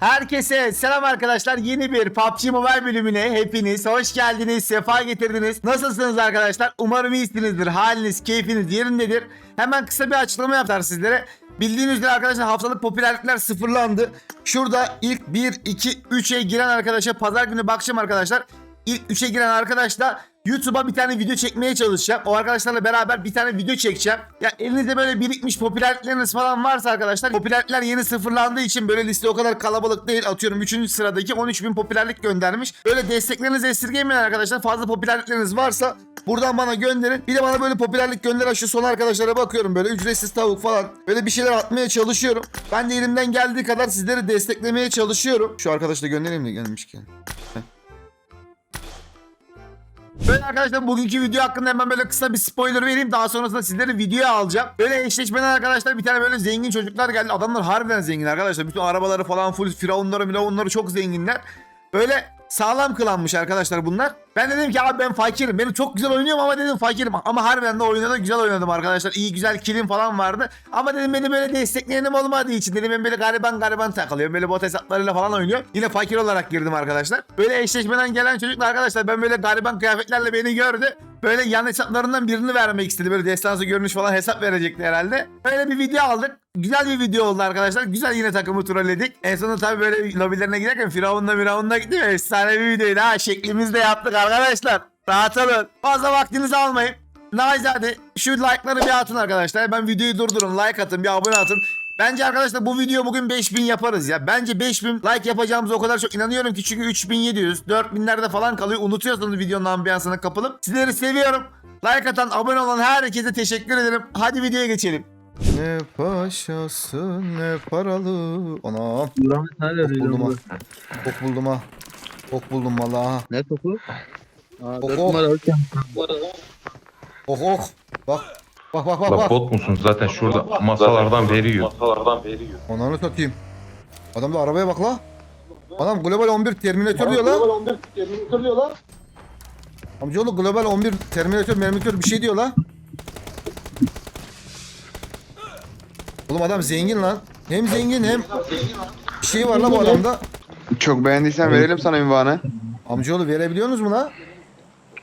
Herkese selam arkadaşlar. Yeni bir PUBG Mobile bölümüne hepiniz hoş geldiniz. Sefa getirdiniz. Nasılsınız arkadaşlar? Umarım iyisinizdir. Haliniz, keyfiniz yerindedir. Hemen kısa bir açıklama yapar sizlere. Bildiğiniz üzere arkadaşlar haftalık popülerlikler sıfırlandı. Şurada ilk 1, 2, 3'e giren arkadaşa pazar günü bakacağım arkadaşlar. İlk 3'e giren arkadaşla YouTube'a bir tane video çekmeye çalışacağım. O arkadaşlarla beraber bir tane video çekeceğim. Ya elinizde böyle birikmiş popülerlikleriniz falan varsa arkadaşlar popülerlikler yeni sıfırlandığı için böyle liste o kadar kalabalık değil. Atıyorum 3. sıradaki 13.000 popülerlik göndermiş. Böyle desteklerinizi esirgemeyin arkadaşlar. Fazla popülerlikleriniz varsa buradan bana gönderin. Bir de bana böyle popülerlik gönderen şu son arkadaşlara bakıyorum böyle ücretsiz tavuk falan. Böyle bir şeyler atmaya çalışıyorum. Ben de elimden geldiği kadar sizleri desteklemeye çalışıyorum. Şu arkadaşı da göndereyim de gelmişken. Böyle arkadaşlar bugünkü video hakkında hemen böyle kısa bir spoiler vereyim. Daha sonrasında sizleri videoya alacağım. Böyle eşleşmeden arkadaşlar bir tane böyle zengin çocuklar geldi. Adamlar harbiden zengin arkadaşlar. Bütün arabaları falan full firavunları miravunları çok zenginler. Böyle sağlam kılanmış arkadaşlar bunlar. Ben dedim ki abi ben fakirim. Benim çok güzel oynuyorum ama dedim fakirim. Ama harbiden de oynadı güzel oynadım arkadaşlar. İyi güzel kilim falan vardı. Ama dedim beni böyle destekleyenim olmadığı için dedim ben böyle gariban gariban takılıyorum. Böyle bot hesaplarıyla falan oynuyorum. Yine fakir olarak girdim arkadaşlar. Böyle eşleşmeden gelen çocuklar arkadaşlar ben böyle gariban kıyafetlerle beni gördü. Böyle yan hesaplarından birini vermek istedi. Böyle destansı görünüş falan hesap verecekti herhalde. Böyle bir video aldık. Güzel bir video oldu arkadaşlar. Güzel yine takımı trolledik. En sonunda tabii böyle lobilerine giderken Firavun'la Firavun'la gittim. Efsane bir videoydu ha. Şeklimizi de yaptık arkadaşlar. Rahat olun. Fazla vaktinizi almayın. Naizade şu like'ları bir atın arkadaşlar. Ben videoyu durdurun. Like atın. Bir abone atın. Bence arkadaşlar bu video bugün 5000 yaparız ya. Bence 5000 like yapacağımıza o kadar çok inanıyorum ki çünkü 3700, 4000'lerde falan kalıyor. Unutuyorsunuz videonun ambiyansına kapılıp. Sizleri seviyorum. Like atan, abone olan herkese teşekkür ederim. Hadi videoya geçelim. Ne paşası ne paralı. Ok buldum ha. buldum ha. Ok buldum valla ha. Ne topu? Aa, Ok, dört ok. numara geldin. Ok ok. Bak. Bak bak bak La bak. bot musun zaten şurada masalardan veriyor. Ananı satayım. Adam da arabaya bak la. Adam Global 11 Terminator diyor la. Amcaoğlu Global 11 Terminator Terminator bir şey diyor la. Oğlum adam zengin lan. Hem zengin hem bir şey var la bu adamda. Çok beğendiysen verelim sana ünvanı. Amcaoğlu verebiliyorsunuz mu la?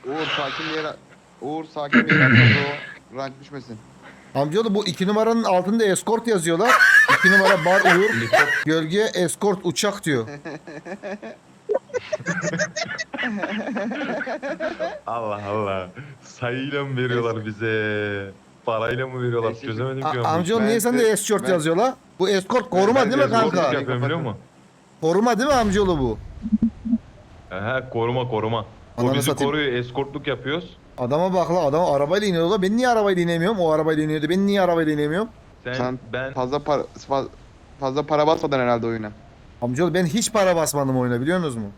Uğur sakin bir yere... Uğur sakin bir yere o. Rank düşmesin. Amcaoğlu bu iki numaranın altında escort yazıyorlar. İki numara bar Uğur. Gölge escort uçak diyor. Allah Allah. Sayıyla mı veriyorlar bize? Parayla mı veriyorlar? Çözemedim ki A- ben. bu amcaoğlu niye sende de- escort ben- yazıyor la? Bu escort koruma Ben değil mi kanka? yapıyorum biliyor musun? Koruma değil mi amcaoğlu bu? He koruma koruma. Ananı o bizi satayım. koruyor eskortluk yapıyoruz. Adama bak la adam arabayla iniyor la. Ben niye arabayla inemiyorum? O arabayla iniyordu. Ben niye arabayla inemiyorum? Sen, Sen ben Fazla para... fa- Fazla para basmadan herhalde oyuna. Amcaoğlu ben hiç para basmadım oyuna biliyorsunuz mu?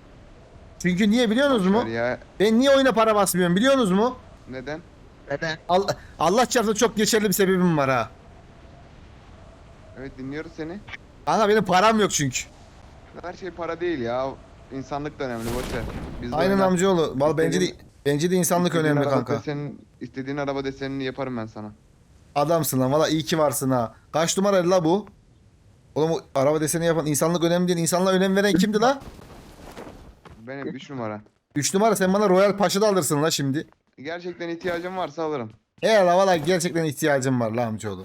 Çünkü niye biliyorsunuz mu? Ya Ben niye oyuna para basmıyorum biliyorsunuz mu? neden? Allah, Allah çarpsa çok geçerli bir sebebim var ha. Evet dinliyoruz seni. Kanka benim param yok çünkü. Her şey para değil ya. İnsanlık da önemli boşver. Biz de Aynen amcaoğlu. Vallahi bence de İstediğin- bence de insanlık İstediğin önemli araba kanka. Desenin, istediğin araba desenini yaparım ben sana. Adamsın lan valla iyi ki varsın ha. Kaç numaraydı la bu? Oğlum o araba deseni yapan insanlık önemli değil. İnsanlığa önem veren kimdi la? Benim 3 numara. 3 numara sen bana Royal Paşa'da alırsın la şimdi. Gerçekten ihtiyacım varsa alırım. He la valla gerçekten ihtiyacım var la amcaoğlu.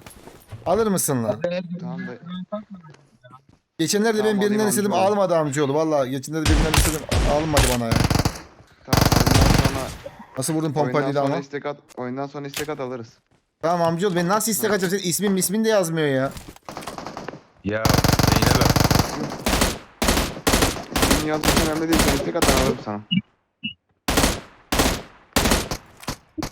Alır mısın la? Tamam da Geçenlerde Tamam, ben birinden alayım istedim amcaoğlu. almadı amcaoğlu. Valla geçenlerde birinden istedim almadı bana ya. tamam oyundan sonra, Nasıl vurdun oyundan pompalıyla sonra ama? istek at, oyundan sonra istek at alırız. Tamam amcaoğlu ben nasıl istek açacağım? Senin ismin ismin de yazmıyor ya. ya Zeynep Senin yazdığın önemli değil. Sen istek at ben alırım sana.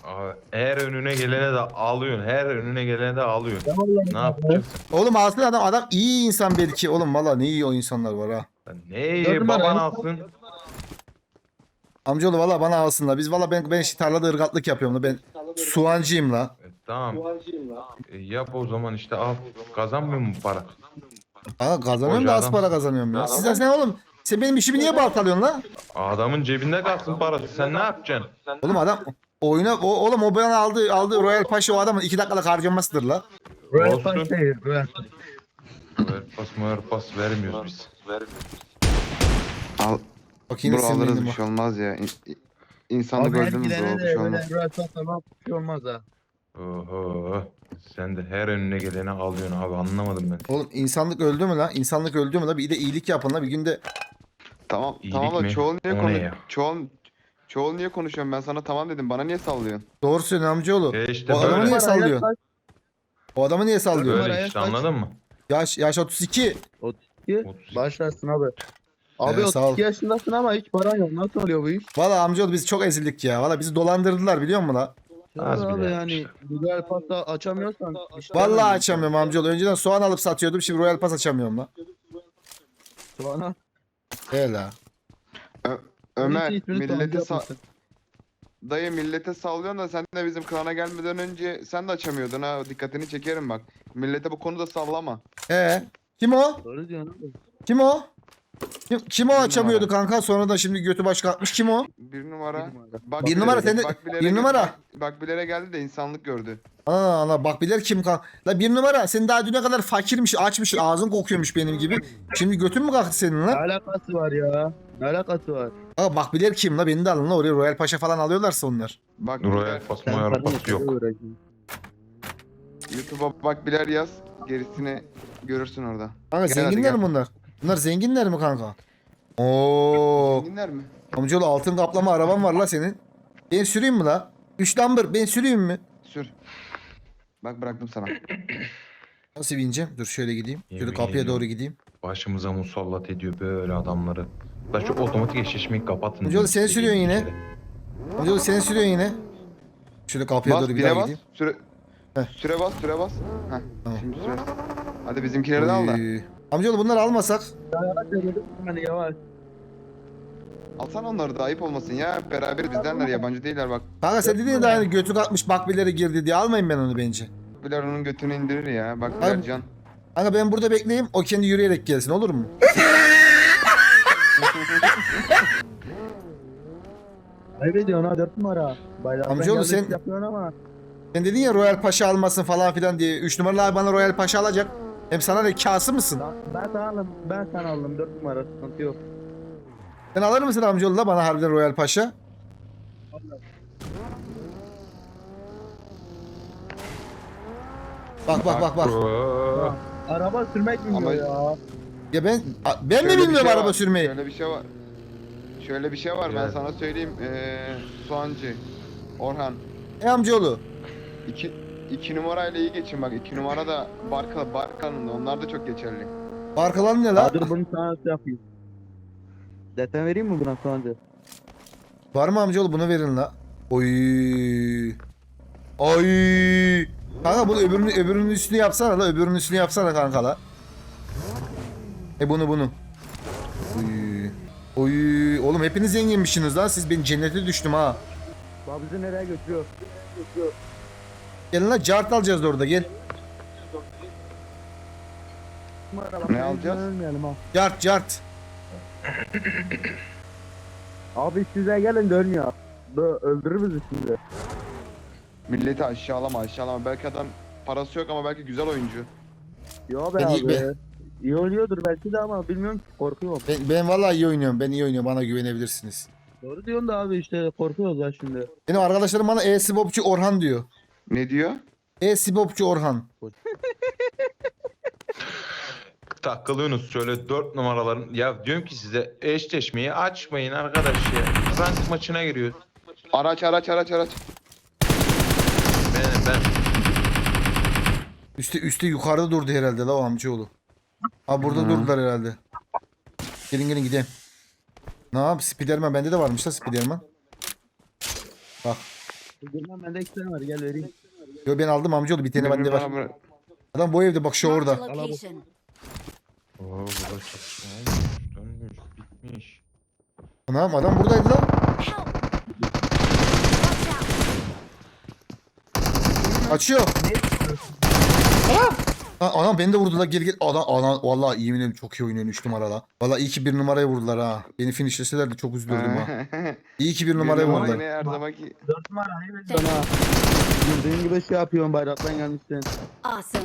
Abi, her önüne gelene de alıyorsun. Her önüne gelene de alıyorsun. Ne yapacaksın? Oğlum aslında adam adam iyi insan belki. Oğlum valla ne iyi o insanlar var ha. Lan Ne Gördün mü baban lan? alsın. Amcaoğlu valla bana alsınlar. Biz valla ben ben işte tarlada ırgatlık yapıyorum la. Ben soğancıyım la. E, tamam. E, yap o zaman işte al. Kazanmıyor mu para? Aa kazanıyorum da az adam. para kazanıyorum ya. Sizden sen oğlum sen benim işimi niye baltalıyorsun la? Adamın cebinde kalsın parası. Sen ne yapacaksın? Oğlum adam oyuna o, oğlum o bana aldığı aldığı Royal Paşa o adamın 2 dakikalık harcamasıdır la. Royal Olsun. Pass değil. Royal Pass. Ver pas vermiyoruz biz. Al. Bak yine Bro alırız bir şey olmaz ya. İn, in- insanlık Abi öldü mü bro herkilere bir de şey böyle olmaz. biraz atlamak bir şey olmaz ha. Oho. Sen de her önüne geleni alıyorsun abi anlamadım ben. Oğlum insanlık öldü mü lan? İnsanlık öldü mü lan? Bir de iyilik yapın lan. Bir günde Tamam İyilik tamam da mi? çoğul niye O ne konu ya? çoğul çoğul niye konuşuyorum ben sana tamam dedim bana niye sallıyorsun? doğru söylüyorsun amcaoğlu. E işte O adamı böyle. niye Numaraya sallıyor? kaç? O adamı niye sallıyor? Numaraya Böyle işte anladın mı? Yaş yaş 32. 32. 32. Başlarsın abi. Abi Ee, sağ ol. 32 yaşındasın ama hiç paran yok. Nasıl oluyor bu iş? Valla amcaoğlu biz çok ezildik ya. Valla bizi dolandırdılar biliyor musun la? Az abi bile yani güzel pasta açamıyorsan. işte Vallahi yani. açamıyorum amcaoğlu. Önceden soğan alıp satıyordum. Şimdi Royal Pass açamıyorum la. Sonra He la. Ömer Neyse, ismini millete Soğancı sa- yapmışsın. dayı millete sallıyorsun da sen de bizim klana gelmeden önce sen de açamıyordun ha dikkatini çekerim bak. Millete bu konuda sallama. He. Kim o? Doğru diyorsun abi. Kim o? Kim, kim o Bir açamıyordu numara. kanka? Sonra da şimdi götü baş kalkmış. Kim o? Bir numara. Bir numara. Bak Bir numara sende- bak bilere bir numara. Bak, bak bilere geldi de insanlık gördü. Ana ana bak bilir kim kanka. La bir numara sen daha düne kadar fakirmiş açmış ağzın kokuyormuş benim gibi. Şimdi götün mü kalktı senin Ne lan? alakası var ya? Ne alakası var? Aa, bak bilir kim la beni de alın la oraya Royal Paşa falan alıyorlarsa onlar. Bak Royal Pass yok. YouTube'a bak biler yaz. Gerisini görürsün orada. Kanka zenginler mi bunlar? Bunlar zenginler mi kanka? Oo, Zenginler mi? amcaoğlu altın kaplama araban var la senin. Ben süreyim mi la? Üç number ben süreyim mi? Sür. Bak bıraktım sana. Nasıl bineceğim? Dur şöyle gideyim. Şöyle Yemin kapıya ediyorum. doğru gideyim. Başımıza musallat ediyor böyle adamları. La şu otomatik eşleşmeyi kapatın. Amcaoğlu sen sürüyorsun yine. Amcaoğlu sen sürüyorsun yine. Şöyle kapıya Bas doğru bir bire daha bas. gideyim. Süre, Heh. süre bas süre bas. Heh, Tamam. şimdi süre. Hadi bizimkileri de al da. Oy. Amcaoğlu bunları almasak. Hani yavaş. Alsan onları da ayıp olmasın ya. Beraber bizdenler yabancı değiller bak. Kanka sen dedin ya daha hani götü kalkmış bakbilere girdi diye almayın ben onu bence. Biler onun götünü indirir ya. Bak Abi- biler can. Kanka ben burada bekleyeyim o kendi yürüyerek gelsin olur mu? Ayıp ediyorsun ha 4 numara. Bayrağından Amcaoğlu sen- Yapıyorsun ama. Sen dedin ya Royal Paşa almasın falan filan diye. 3 numaralı abi bana Royal Paşa alacak. Hem sana ne kası mısın? Ben, sana aldım. Ben sana aldım 4 numara sıkıntı yok. Sen alır mısın amcaoğlu da bana harbiden Royal Paşa? Bak bak bak bak. Oo. Araba sürmek Ama- diyor ya? Ya ben ben Şöyle mi bir bilmiyorum şey araba var, sürmeyi? Şöyle bir şey var. Şöyle bir şey var ben Evet. sana söyleyeyim. Ee, Soğancı. Orhan. E amcaoğlu. iki, iki numarayla iyi geçin bak. iki numara da Barka, Barka'nın da onlar da çok geçerli. Arkalan ne la? Aa, dur bunu sana şey yapayım. Zaten vereyim mi buna sonra? Var mı amcaoğlu bunu verin la. Oy. Oy. Kanka bunu öbürünün, öbürünün üstünü yapsana la. Öbürünün üstünü yapsana kanka la. E bunu bunu. Oy. Oy. Oğlum hepiniz zenginmişsiniz lan. Siz ben cennete düştüm ha. Bak bizi nereye götürüyor? Gelin la cart alacağız da orada gel. Ne alacağız? Ölmeyelim ha. Cart cart. Abi size gelin de ölmüyor. Böyle öldürür bizi şimdi. Milleti aşağılama aşağılama. Belki adam parası yok ama belki güzel oyuncu. Yo be Ben iyi- abi. ben- İyi oynuyordur belki de ama bilmiyorum ki korkuyorum. Ben, ben vallahi iyi oynuyorum. Ben iyi oynuyorum. Bana güvenebilirsiniz. Doğru diyorsun da abi işte korkuyoruz ha şimdi. Benim arkadaşlarım bana e-sibopçu Orhan diyor. Ne diyor? E-sibopçu Orhan. Takılıyorsunuz şöyle dört numaraların. Ya diyorum ki size eşleşmeyi açmayın arkadaş ya. Rank maçına giriyor. Araç araç araç araç. Ben ben. Üste üste yukarıda durdu herhalde la o amcaoğlu. Ha burada Hı. durdular herhalde. Gelin gelin gidelim. Ne yap? Spiderman bende de varmış la Spiderman. Bak. Bilmem bende iki tane var gel vereyim. Yo ben aldım amcaoğlu bir tane bende var. Bırak. Adam bu evde bak şu orada. Oo burada çatışma olmuş. Dönmüş. Bitmiş. Anam adam buradaydı lan. Açıyor. Anam. Ha, anam beni de vurdular gel gel. Adam, anam vallahi iyi oynuyorum çok iyi oynuyorum 3 numarada. Vallahi iyi ki bir numaraya vurdular ha. Beni finishleselerdi çok üzülürdüm ha. İyi ki bir numaraya numara vurdular. Yine her zamanki. Dört numara hayır sana. Bildiğin gibi şey yapıyorsun bayraktan gelmişsin. Awesome.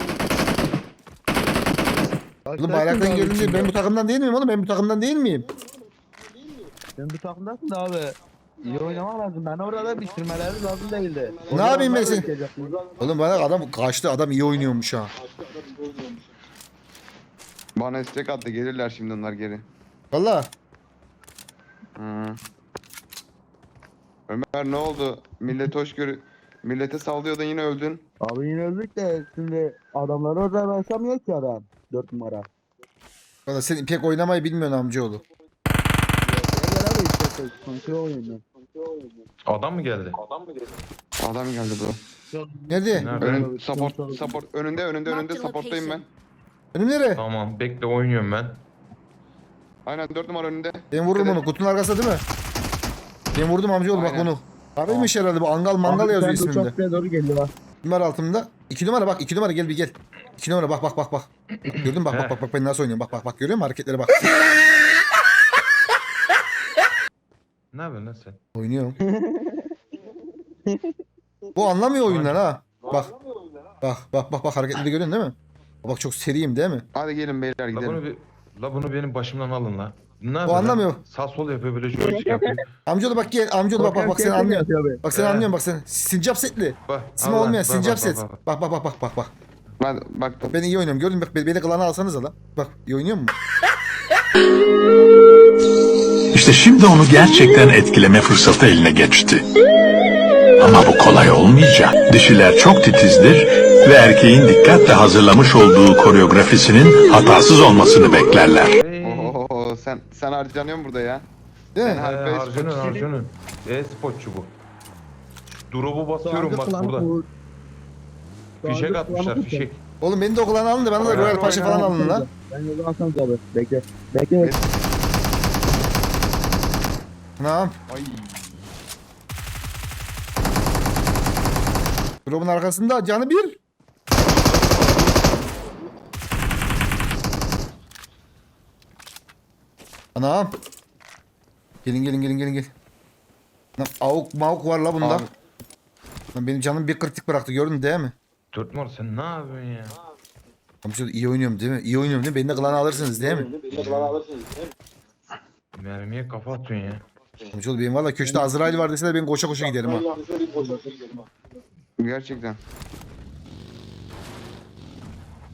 Oğlum bayraktan geldim diye ben bu takımdan değil miyim oğlum? Ben bu takımdan değil miyim? Sen bu takımdasın da abi. İyi oynamak lazım. Ben orada bitirmeleri lazım değildi. Ne yapayım ben. Oğlum bana adam kaçtı adam iyi oynuyormuş ha. Bana istek attı gelirler şimdi onlar geri. Valla. Hı. Ömer ne oldu? Millet hoşgörü... Millete sallıyordun yine öldün. Abi yine öldük de şimdi adamları orada başlamıyor ki adam. 4 numara. Valla sen pek oynamayı bilmiyorsun amcaoğlu. Gel abi işte sıkıntı oyunu. Adam mı geldi? Adam geldi bro. Nerede? Nerede? Önün, support, support. Önünde, önünde, önünde. Supporttayım ben. Önüm nere? Tamam bekle oynuyorum ben. Aynen 4 numara önünde. Ben vururum onu. Kutunun arkasında değil mi? Ben vurdum amcaoğlu bak Aynen. bunu. Karıymış herhalde bu angal mangal yazıyor isminde. Uçak buraya doğru geliyor bak. Numara altımda. İki numara bak iki numara gel bir gel. İki numara bak bak bak bak. Gördün mü bak bak bak bak ben nasıl oynuyorum bak bak bak görüyor musun hareketlere bak. Ne yapıyorsun lan sen? Oynuyorum. Bu anlamıyor oyundan ha. Bak. Bak bak bak bak hareketleri görüyorsun değil mi? Bak çok seriyim değil mi? Hadi gelin beyler La bunu, gidelim. bir, la bunu benim başımdan alın la. Ne yapıyor lan? anlamıyor. Sağ sol yapıyor böyle joystick yapıyor. Amcaoğlu bak gel amcaoğlu bak bak bak seni anlıyorum. Bak seni He. anlıyorum bak sen. Sincap setli. Bak. İsmi Allah, olmayan bak, sincap bak, set. bak, bak. Bak bak bak bak bak bak. Ben bak Ben iyi oynuyorum gördün mü? Bak beni, beni klana alsanız lan. Bak iyi oynuyor mu? İşte şimdi onu gerçekten etkileme fırsatı eline geçti. Ama bu kolay olmayacak. Dişiler çok titizdir ve erkeğin dikkatle hazırlamış olduğu koreografisinin hatasız olmasını beklerler. Oo, sen sen harcanıyorsun burada ya. Değil mi? Ee, harcanın harcanın. E-sportçu bu. Drop'u basıyorum bak burada. Fişek atmışlar fişek. Oğlum beni de o klana alın da bana da Royal Paşa falan alın lan. Ben yolu alsam tabi. Bekle. Bekle. Tamam. Ay. Drop'un arkasında canı bir. Anam. Gelin gelin gelin gelin gelin. Lan avuk mavuk var la bunda. Abi. Lan benim canım bir kritik bıraktı gördün değil mi? Dört sen ne yapıyorsun ya? Amca iyi oynuyorum değil mi? İyi oynuyorum değil mi? Beni de klana alırsınız değil mi? Mermiye kafa atıyorsun ya. Amca benim valla köşede Azrail var deseler ben koşa koşa giderim ha. Gerçekten.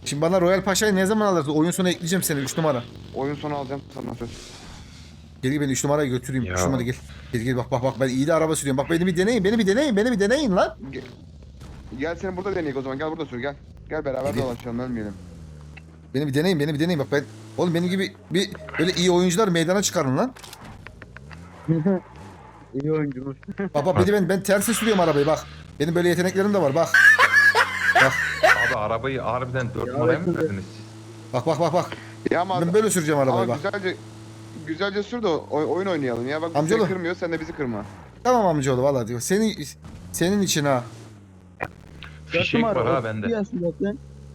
Şimdi bana Royal Paşa'yı ne zaman alırsın? Oyun sonu ekleyeceğim seni 3 numara. Oyun sonu alacağım sana söz. Gel gel beni 3 numaraya götüreyim. 3 Ya. numara gel. Gel gel bak bak bak ben iyi de araba sürüyorum. Bak beni bir deneyin. Beni bir deneyin. Beni bir deneyin lan. Gel, gel seni burada deneyek o zaman. Gel burada sür gel. Gel beraber Gidelim. dolaşalım ölmeyelim. Beni bir deneyin. Beni bir deneyin. Bak ben oğlum benim gibi bir böyle iyi oyuncular meydana çıkarın lan. İyi oyuncumuz. Bak bak beni ben ben tersi sürüyorum arabayı bak. Benim böyle yeteneklerim de var bak. Abi arabayı harbiden dört Ya numaraya mı verdiniz? Bak bak bak bak. Ya ama, Ben böyle süreceğim ama arabayı bak. güzelce güzelce sür de oy- oyun oynayalım ya. Bak Amcaoğlu. seni kırmıyor sen de bizi kırma. Tamam amcaoğlu valla diyor. Senin senin için ha. Fişek var ha bende.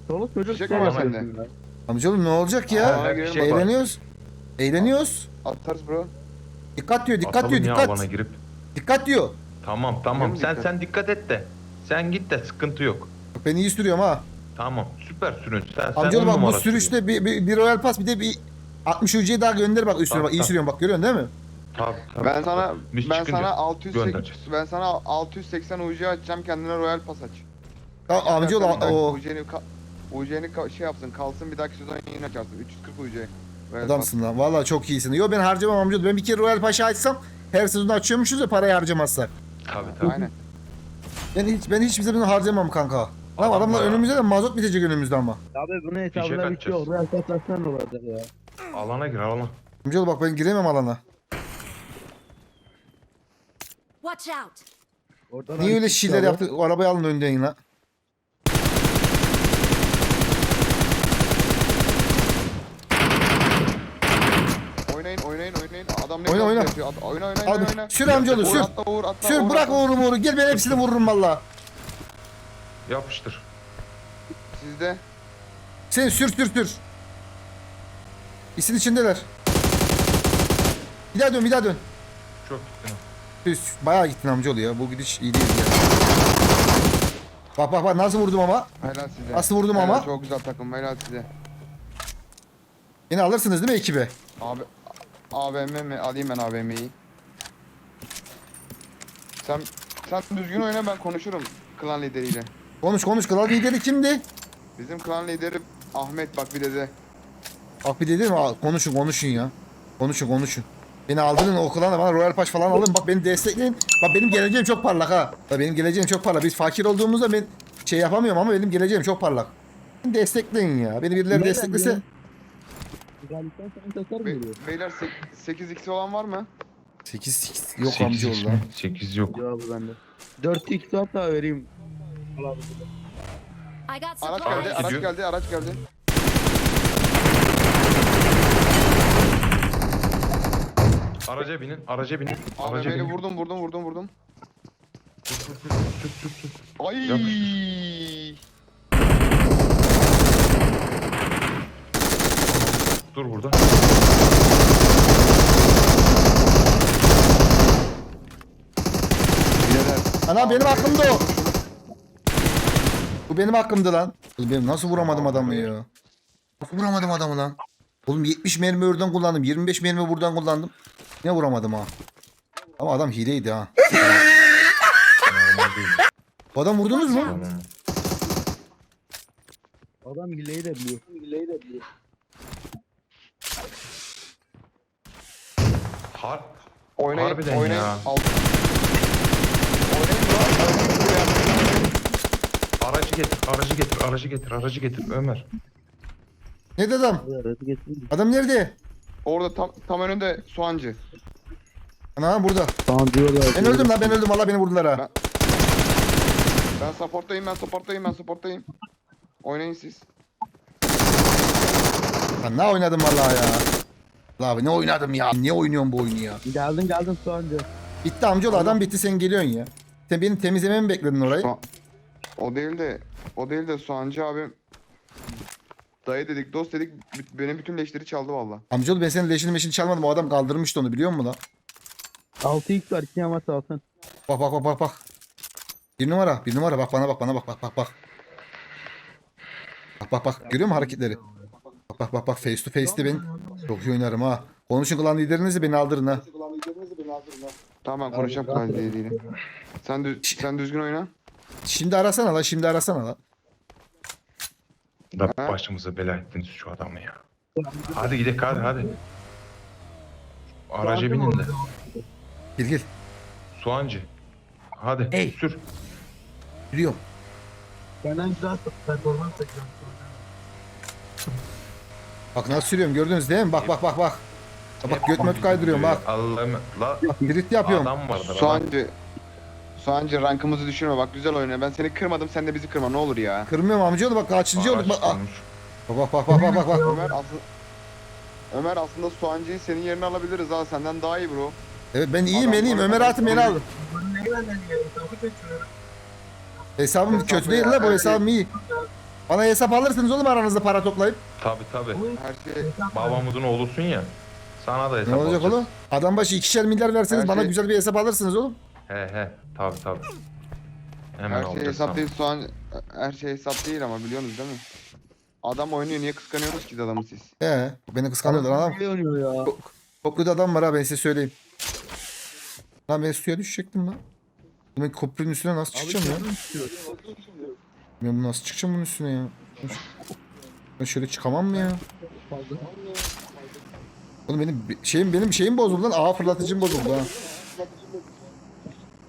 Çoluk çocuk Fişek şey var sende. ya. Amcaoğlu ne olacak ya? Aa, var. Eğleniyoruz. Eğleniyoruz. Atarız bro. Dikkat diyor, dikkat Atalım diyor, ya dikkat. bana girip. Dikkat diyor. Tamam tamam sen dikkat. sen dikkat et de. Sen git de sıkıntı yok. Ben iyi sürüyorum ha. Tamam süper sürün. Sen, sen on bak bu numara sürüşte bir, bir, bir Royal Pass bir de bir 60 UC'ye daha gönder bak üstüne Tamam, bak iyi tamam. sürüyorum bak görüyorsun değil mi? Tabii, tabii, Ben sana tabii. Biz ben çıkınca sana 680 göndereceğiz. ben sana 680 UC açacağım kendine Royal Pass aç. Tamam amcaoğlu o UC'ni ka- UC'ni ka- şey yapsın kalsın bir dahaki sezon yine açarsın 340 UC. Royal adamsın lan. Vallahi çok iyisin. Yo ben harcamam amcaoğlu. Ben bir kere Royal Paşa açsam her sezon açıyormuşuz ya parayı harcamazsak. Tabii tabii. Aynen. Ben hiç ben hiçbir zaman harcamam kanka. Lan Adam adamlar ya. önümüzde de mazot bitecek önümüzde ama. Abi bunu hesabına kaçacağız. bitiyor. Oraya hesaplaşsan olacak ya. Alana gir alana. Amcaoğlu bak ben giremem alana. Watch out! Oradan Niye öyle şeyler yaptı? O arabayı alın önden lan. Oynayın oynayın oynayın. Adam ne Oyna, kadar oyna. Yapıyor? At- Oyna oyna oyna. oyna. sür Uğur, sür. Atla Uğur atla. Sür Uğur, bırak atla. uğru uğru. Gel ben hepsini vururum valla. Yapıştır. Sizde. Sen sür sür sür. İsin içindeler. Bir daha dön bir daha dön. Çok gittin. Üf, Bayağı gittin amcaoğlu ya. Bu gidiş iyi değil ya. Bak bak bak nasıl vurdum ama. Helal size. Nasıl vurdum Helal, ama? Çok güzel takım helal size. Beni alırsınız değil mi ekibe? Abi AVM mi? Alayım ben AVM'yi. Sen sen düzgün oyna ben konuşurum klan lideriyle. Konuş konuş. Kral lideri kimdi? Bizim klan lideri Ahmet bak bir de de. Bak bir dedim ha, konuşun konuşun ya. Konuşun konuşun. Beni aldırın o klana bana Royal Pass falan alın. Bak beni destekleyin. Bak benim geleceğim çok parlak ha. Bak benim geleceğim çok parlak. Biz fakir olduğumuzda ben şey yapamıyorum ama benim geleceğim çok parlak. Beni destekleyin ya. Beni birileri desteklese. Galipten sana tasar mı Be- veriyor? beyler 8x olan var mı? 8 8 yok Sekiz amca mi? lan. 8 yok. Cevabı bende. 4 x hatta vereyim. I got Araç geldi, supplies. araç Gidiyor. geldi, araç geldi. Araca binin, araca binin. Araca AVM'li binin. vurdum, vurdum, vurdum, vurdum. Ay! Dur burada. Ana benim hakkımda o. Bu benim hakkımdı lan. Oğlum benim nasıl vuramadım adamı ya? Nasıl vuramadım adamı lan? Oğlum 70 mermi oradan kullandım. 25 mermi buradan kullandım. Ne vuramadım ha? Ama adam hileydi ha. Bu adam vurdunuz mu? Adam hileyi de biliyor. Hileyi de biliyor. Har Oynayın, Harbiden oynayın. ya. Al. Oynayın lan. aracı getir, aracı getir, aracı getir, aracı getir Ömer. Ne adam? Adam nerede? Orada tam, tam önünde soğancı. Ana burada. Tamam diyorlar. Ben öldüm lan ben öldüm. Valla beni vurdular ha. Ben supporttayım, ben supporttayım, ben supporttayım. Oynayın siz. Lan ne oynadım vallahi ya. Abi ne oynadım ya. Ne oynuyorsun bu oyunu ya? Geldin geldin soğancı. Bitti amcaoğlu adam bitti sen geliyorsun ya. Sen benim temizlememi mi bekledin orayı? So- o değil de, o değil de soğancı abim. Dayı dedik, dost dedik, b- benim bütün leşleri çaldı valla. Amcaoğlu ben senin leşini meşini çalmadım. O adam kaldırmıştı onu biliyor musun lan? 6 x var 2 yamaç alsın. Bak bak bak bak bak. Bir numara bir numara bak bana bak bana bak bak bak bak. Bak bak bak görüyor musun hareketleri? Bak bak bak bak face to face'te ben çok iyi oynarım ha. Konuşun klan liderinizi beni aldırın ha. Tamam ben konuşacağım klan lideriyle. Sen, düz, sen düzgün oyna. Şimdi arasana la şimdi arasana la. Da başımıza bela ettiniz şu adamı ya. Hadi gidelim hadi hadi. Araca binin de. Gel gel. Soğancı. Hadi Ey. sür. Yürüyorum. Benden güzel performans çekiyorum. Bak nasıl sürüyorum gördünüz değil mi? Bak bak bak bak. Bak göt möt kaydırıyorum bak. Allah'ım. La Bak drift yapıyorum. adam vardır adam. Soğancı. Soğancı rankımızı düşürme bak güzel oyna. Ben seni kırmadım sen de bizi kırma ne olur ya. Kırmıyorum amcaoğlu bak kaçıncı olduk bak. Araç ah. Bak bak bak bak bak bak. Ömer aslında Ömer aslında Soğancı'yı senin yerine alabiliriz ha senden daha iyi bro. Evet ben iyiyim ben iyiyim. Ömer Hatim beni aldı. Hesabım kötü değil la bu hesabım iyi. Bana hesap alırsınız oğlum aranızda para toplayıp. Tabi tabi. Her şey Babamızın oğlusun ya. Sana da hesap Ne olacak alacağız. oğlum? Adam başı ikişer milyar verseniz Her bana şey- güzel bir hesap alırsınız oğlum. He he tabi tabi. Hemen her şey alacağız. hesap değil Soğan her şey hesap değil ama biliyorsunuz değil mi? Adam oynuyor niye kıskanıyorsunuz ki adamı siz? He beni kıskanıyorlar adam. Ne oynuyor ya? Köprüde adam var ha ben size söyleyeyim. Lan ben suya düşecektim lan. Ben köprünün üstüne nasıl çıkacağım ya? Ben nasıl çıkacağım bunun üstüne ya? Ben şöyle çıkamam mı ya? Oğlum benim şeyim benim şeyim bozuldu lan. Ağa fırlatıcım bozuldu ha.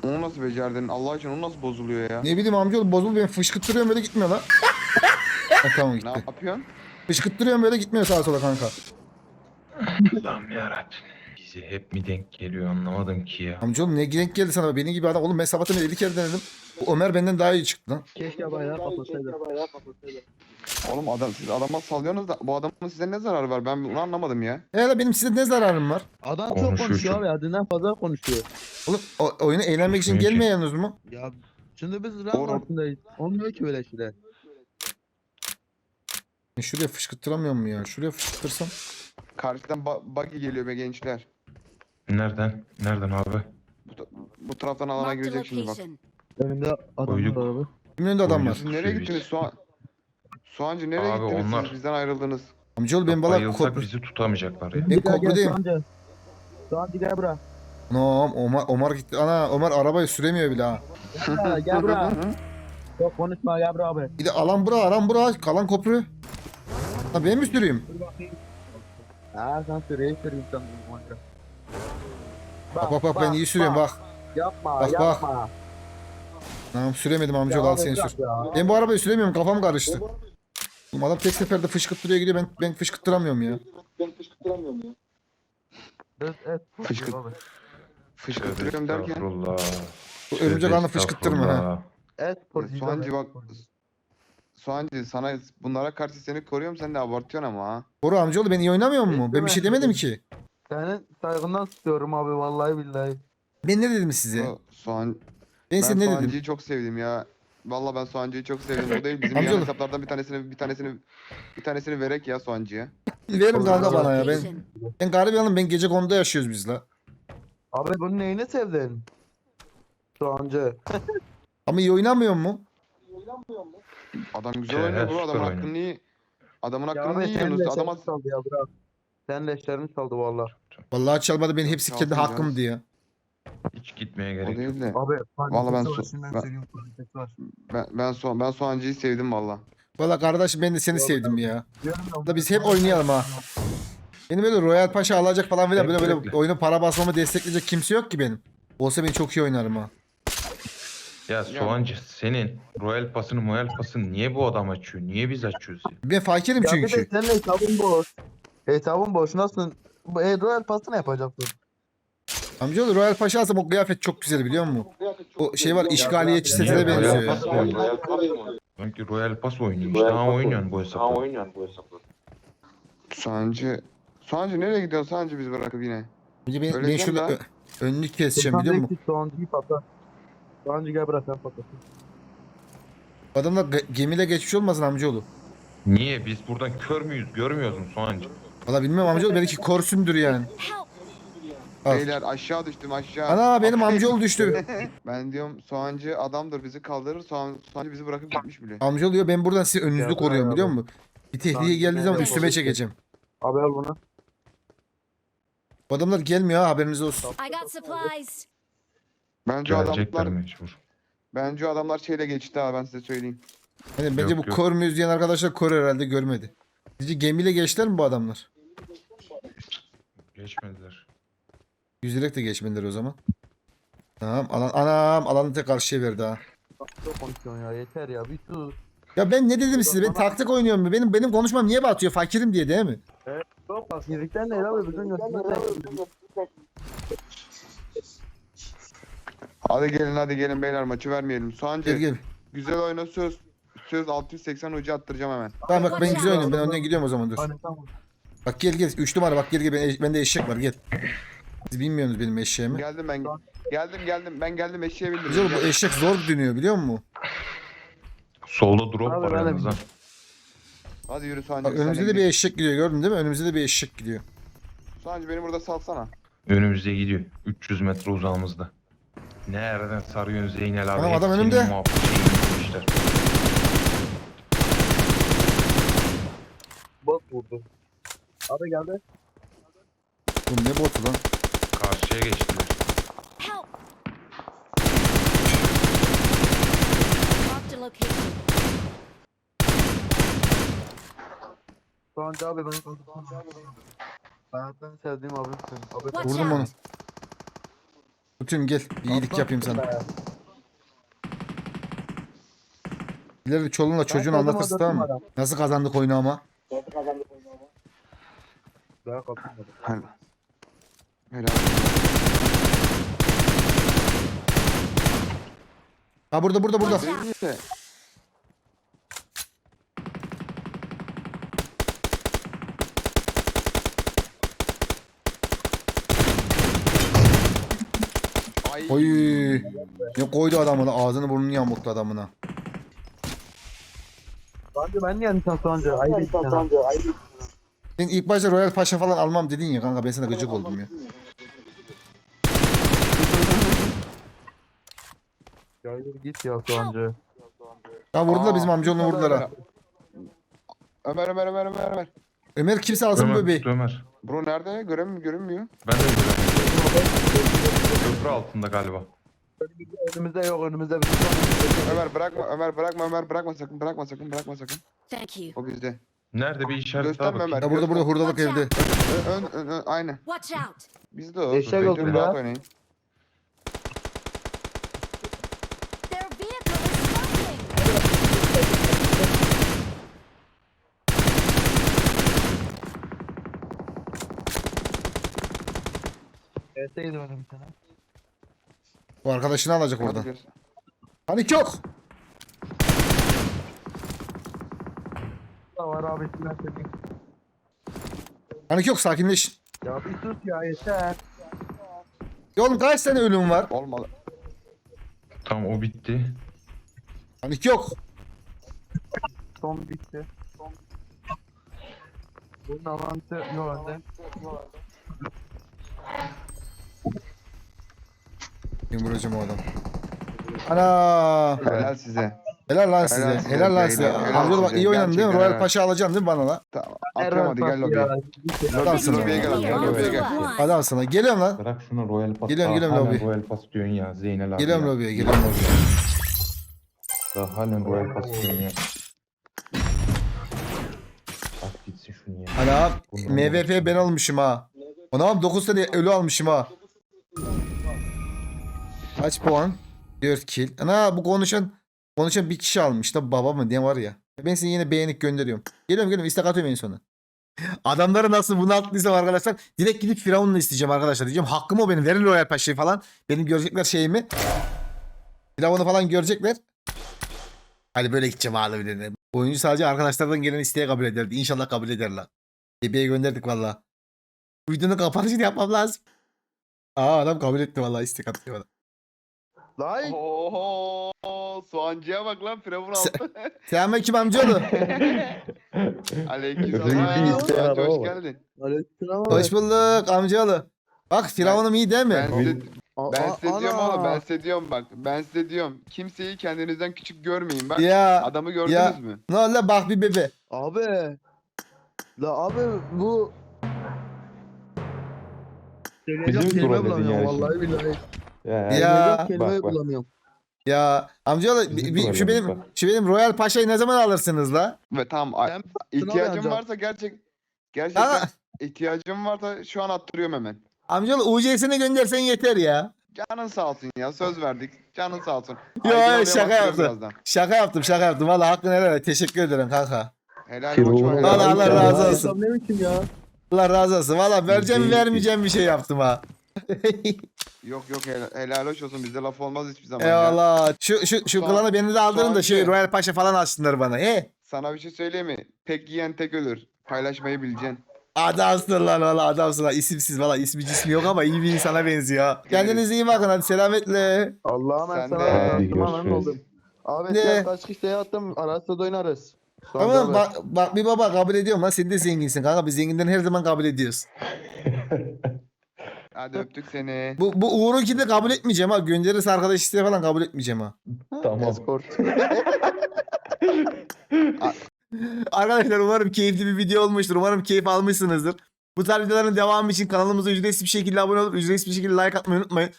Onu nasıl becerdin? Allah için o nasıl bozuluyor ya? Ne bileyim amcaoğlu bozuldu ben fışkırttırıyorum böyle gitmiyor lan. ha, tamam Ne gitti. yapıyorsun? Fışkırttırıyorum böyle gitmiyor sağa sola kanka. Allah'ım yarabbim. Bize hep mi denk geliyor anlamadım ki ya. Amcaoğlu ne renk geldi sana benim gibi adam. Oğlum ben sabahtan beri 50 kere denedim. Bu Ömer benden daha iyi çıktı lan. Keşke bayrağı kapatsaydı. Oğlum adam siz adama sallıyorsunuz da bu adamın size ne zararı var? Ben bunu anlamadım ya. Hele benim size ne zararım var? Adam çok Konuşuyor konuşuyor şu. abi haddinden fazla konuşuyor. Oğlum o, oyuna eğlenmek için Konuşmuyor ki. gelmiyorsunuz mu? Ya şimdi biz rank Doğru. altındayız. Olmuyor ki böyle şeyler. Şuraya fışkırttıramıyorum mu ya? Şuraya fışkırtırsam. Karşıdan ba- buggy geliyor be gençler. Nereden? Nereden abi? Bu, ta- bu taraftan alana Marked a girecek şimdi bak. location. Önümde adam Koyduk. var abi. Kimin önünde adam var? Siz nereye gittiniz. Soğan? Soğancı nereye Abi gittiniz onlar- siz bizden ayrıldınız? Amcaoğlu ben valla Bayılsak kopru. bizi tutamayacaklar ya. Ben. Soğancı. Soğancı gel bura. Anam Omar, Omar gitti. Ana Omar arabayı süremiyor bile ha. Ha, gel bura. Çok konuşma gel bura abi. Bir de alan bura alan bura kalan kopru. Ha ben mi süreyim? Ha sen süreyi süreyim sen. Bak bak bak ben iyi sürüyorum bak. Yapma Bak, bak. yapma. Tamam süremedim amcaoğlu al seni sür. Ben bu arabayı süremiyorum kafam karıştı. Oğlum adam tek seferde fışkırttırıyor gidiyor ben ben fışkırttıramıyorum ya. Evet, evet. Fışkırt- Abi. Fışkırtıyorum derken. Bu örümcek ağını fışkırttırma ha. Evet. Ya sporcu, Soğancı bak. Soğancı sana bunlara karşı seni koruyorum sen de abartıyorsun ama ha. Boru amcaoğlu ben iyi oynamıyor mu? Ben bir şey demedim ki. Senin saygından tutuyorum abi vallahi billahi. Ben ne dedim size? O Soğan, Ben ben size ne dedim? Soğancı'yı çok sevdim ya. Valla ben Soğancı'yı çok sevdim. O değil bizim Amcaoğlu. yan hesaplardan bir tanesini bir tanesini bir tanesini verek ya Soğancı'ya. Verin kanka bana ya. Ben ben garibanım ben gece konuda yaşıyoruz biz la. Abi bunun neyini sevdin? Soğancı. Ama iyi oynamıyor mu? Adam güzel Şey, oynuyor bro süper adamın oynuyor. hakkını iyi. Adamın hakkını senin yiyorsunuz. Adama leşlerini çaldı ya bırak. Senin leşlerini çaldı valla. Vallahi çalmadı ben hepsi kendi Çalsın hakkım diye. Hiç gitmeye o gerek yok. değil de. Abi. Vallahi ben su- ben- var. Ben ben ben Soğancı'yı sevdim valla. Vallahi kardeşim ben de seni sevdim ya. Diyorum ya, Da biz hep oynayalım ha. Benim böyle Royal Paşa alacak falan filan böyle böyle oyuna para basmamı destekleyecek kimse yok ki benim. Olsa ben çok iyi oynarım ha. Ya Soğancı senin Royal pasını Royal pasını niye bu adam açıyor? Niye biz açıyoruz ya? Ben fakirim Ya bir de çünkü. senin hesabın boş. Hesabın boş. Nasıl? Bu e, Royal Pass'ı ne yapacaksın? Amcaoğlu Royal Paşa alsam o kıyafet çok güzel biliyor musun? O şey var işgaliyetçi Niye setine benziyor Royal ya. pas mı oynuyor? Sanki Royal pas oynuyor. İşte daha oynuyorsun bu hesapta. Soğancı Soğancı nereye gidiyorsun Soğancı biz bırakıp yine? Önce ben, ben Öyle şöyle deme ö- önünü keseceğim biliyor musun? Soğancıyı patlat. Soğancı gel bırak sen patlat. Adamlar ge- gemiyle geçmiş olmasın amcaoğlu. Niye? Biz buradan kör müyüz? Görmüyoruz mu Soğancı? Valla bilmem amcaoğlu belki korsündür yani. Al. Beyler aşağı düştüm aşağı. Ana benim amcaoğlu düştü. Ben diyorum Soğancı adamdır bizi kaldırır. Soğan, Soğancı bizi bırakıp gitmiş bile. Amcaoğlu diyor ben buradan size önünüzü Ya, koruyorum biliyor musun? Bir tehlike Tamam, geldiği zaman üstüme çekeceğim. Abi al bunu. Bu adamlar gelmiyor ha haberiniz olsun. I got supplies. Bence Gelecekler adamlar mecbur. bence adamlar şeyle geçti ha ben size söyleyeyim. Hani bence Yok, bu yok. kor müyüz diyen arkadaşlar kor herhalde görmedi. Sizce gemiyle geçtiler mi bu adamlar? Geçmediler. Yüzerek de geçmediler o zaman. Tamam alan, anam alanı tek karşıya verdi ha. Çok konuşuyorsun ya yeter ya bir sus. Ya ben ne dedim size? Ben taktik oynuyorum. Benim benim konuşmam niye batıyor? Fakirim diye değil mi? Çok bak yedikten bütün götürmek Hadi gelin hadi gelin beyler maçı vermeyelim. Soğancı Gel gel. güzel oyna söz. Söz 680 ucu attıracağım hemen. Tamam bak ben güzel oynuyorum. Ben önden gidiyorum o zaman dur. Hani tamam. Bak gel gel. 3 numara bak gel gel. Ben, bende eşek var gel. Siz bilmiyorsunuz benim eşeğimi. Geldim ben. Geldim geldim ben geldim eşeğe bindim. Güzel bu eşek zor dönüyor biliyor musun? Solda drop Abi var ben de yalnız ha. Hadi yürü Soğancı. Bak önümüzde de bir eşek gidiyor gördün değil mi? Önümüzde de bir eşek gidiyor. Soğancı beni burada salsana. Önümüzde gidiyor. 300 metre uzağımızda. Nereden sarıyorsun Zeynel abi? Tamam, adam Hepsinin önümde. muhabbet şeyini yapmışlar. Bot vurdu. Abi geldi. Bu ne botu lan? Karşıya geçtiler. Help! Marked a location. Soğancı abi konuşsana. Hayattan sevdiğim abimsin. Abi Watch Vurdum onu. out! Gel. Bir iyilik yapayım sana. İleride çoluğunla çocuğun anlatırsın tamam mı? dört numara. Nasıl kazandık oyunu ama? Daha kapatmadım. Helal. Helal. Ha burada burada burada. Neyse. Ay. Oy. Ne koydu adamına ağzını burnunu yamulttu adamına. Soğancı ben niye insan soğancı? Ayıp ettin ha. Sen ilk başta Royal Paşa falan almam dedin ya kanka ben sana gıcık oldum ya. Ya yürü git ya soğancı. Ya vurdular bizim amcaoğlunu vurdular ha. Ömer Ömer Ömer Ömer Ömer. Ömer kimse alsın Ömer, bebeği. Ömer. Bro nerede? Görünmüyor. görünmüyor. Ben de göremiyorum. Köprü altında galiba. Önümüzde yok önümüzde bir şey Ömer bırakma Ömer bırakma Ömer bırakma sakın bırakma sakın bırakma sakın. Thank you. O bizde. Nerede bir işaret daha Gösterme bakayım. Ömer. Ya burada burada hurdalık Watch evde. out. Ön, ön, ön, aynen. Watch out. Bizde o. Eşek Bekleyin, olsun rahat be. oynayın. Their vehicle is smoking. Erseydi önüm bir tane. Bu arkadaşını alacak orada. Hadi gör. Panik yok. Var abi silah dedi. Panik yok sakinleş. Ya bir sus ya yeter. Ya oğlum kaç tane ölüm var? Olmadı. Tamam o bitti. Panik yok. Son bitti. Son. Bunun avantı yok vuracağım o adam? Ana. Helal size. Helal lan size. Helal size, Helal lan size. helal, Amcaoğlu bak size. iyi oynadın değil mi? Gerçekten Royal helal. Paşa alacaksın değil mi bana la? Tamam. Atıyorum hadi gel lobiye. Adamsın Lobiye lan. gel are lobiye gel. Adamsın lan. Geliyorum lan. Bırak şunu Royal Pass. Geliyorum, Daha geliyorum halen lobi. Royal Pass diyorsun ya Zeynel abi Geliyorum ya. lobiye. Geliyorum lobiye. Daha halen Royal Pass diyorsun ya. At gitsin şunu ya. Ana MVP ben almışım ha. Ona 9 tane ölü almışım ha. Kaç puan? 4 kill. Ana bu konuşan konuşan bir kişi almış da baba mı diye var ya. Ben seni yine beğenip gönderiyorum. Geliyorum geliyorum istek atıyorum en sona. Adamları nasıl bunalttıysam arkadaşlar direkt gidip Firavun'la isteyeceğim arkadaşlar. Diyeceğim hakkım o benim verin Royal Paşa'yı falan. Benim görecekler şeyimi. Firavun'u falan görecekler. Hadi böyle gideceğim bir Oyuncu sadece arkadaşlardan gelen isteği kabul ederdi. İnşallah kabul ederler. Bebeğe gönderdik valla. Videonun kapanışını yapmam lazım. Aa adam kabul etti valla istek attı bana. Lan Oho soğancıya bak lan Firavun aldı. Selamünaleyküm amcaoğlu. Aleyküm Özellikle selam. bir isteğe Soğancı araba hoş geldin. Aleykümselam. Hoş bulduk amcaoğlu. Bak Firavun'um iyi değil mi? Ben size, ben size diyorum oğlum ben size diyorum bak. Ben size diyorum. Kimseyi kendinizden küçük görmeyin. Bak Ya adamı gördünüz ya. mü? ne oldu lan bak bir bebe. Abi. La abi bu Söyleyeceğim Bizi mi kelime trolledin bulamıyorum yani vallahi billahi. Ya. Ya. Söyleyeceğim kelime Bak, bak. bulamıyorum. Ya amcaoğlu bir- şu benim şu benim Royal Paşa'yı ne zaman alırsınız la? Ve tamam Ben ihtiyacım alacağım. varsa gerçek gerçekten Ama ihtiyacım varsa şu an attırıyorum hemen. amcaoğlu UC'sini göndersen yeter ya. Canın sağ olsun ya söz verdik. Canın sağ olsun. Yo, oraya şaka bakıyorum yaptım. birazdan. Şaka yaptım şaka yaptım. Valla hakkını helal et. Teşekkür ederim kanka. Helal Firavun hoş oldu. helal. Allah Allah razı olsun. Ne biçim ya? Allah razı olsun. Valla vereceğim vermeyeceğim bir şey yaptım ha. Yok yok helal, helal hoş olsun bizde laf olmaz hiçbir zaman ya. Eyvallah. Şu şu şu Soğan- klanı beni de aldırın da şey soğancı. Royal Paşa falan açsınlar bana. He? Sana bir şey söyleyeyim mi? Tek yiyen tek ölür. Paylaşmayı bileceksin. Adamsın lan valla adamsın lan. İsimsiz valla ismi cismi yok ama iyi bir insana benziyor. Kendinize iyi bakın hadi selametle. Allah'a Sen emanet de. sana. Hadi Yardıma memnun görüşürüz. oldum. Abi Ne? sen kaç kişiye attım arasında da oynarız. Sonra Tamam bak, bak bir baba kabul ediyorum lan sen de zenginsin kanka biz zenginden her zaman kabul ediyoruz. Hadi öptük seni. Bu, bu Uğur'unki de kabul etmeyeceğim ha gönderirse arkadaş isteği falan kabul etmeyeceğim ha. Tamam. Escort. Arkadaşlar umarım keyifli bir video olmuştur umarım keyif almışsınızdır. Bu tarz videoların devamı için kanalımıza ücretsiz bir şekilde abone olup ücretsiz bir şekilde like atmayı unutmayın.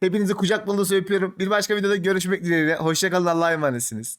Hepinizi kucak dolusu öpüyorum. Bir başka videoda görüşmek dileğiyle. Hoşçakalın Allah'a emanetsiniz.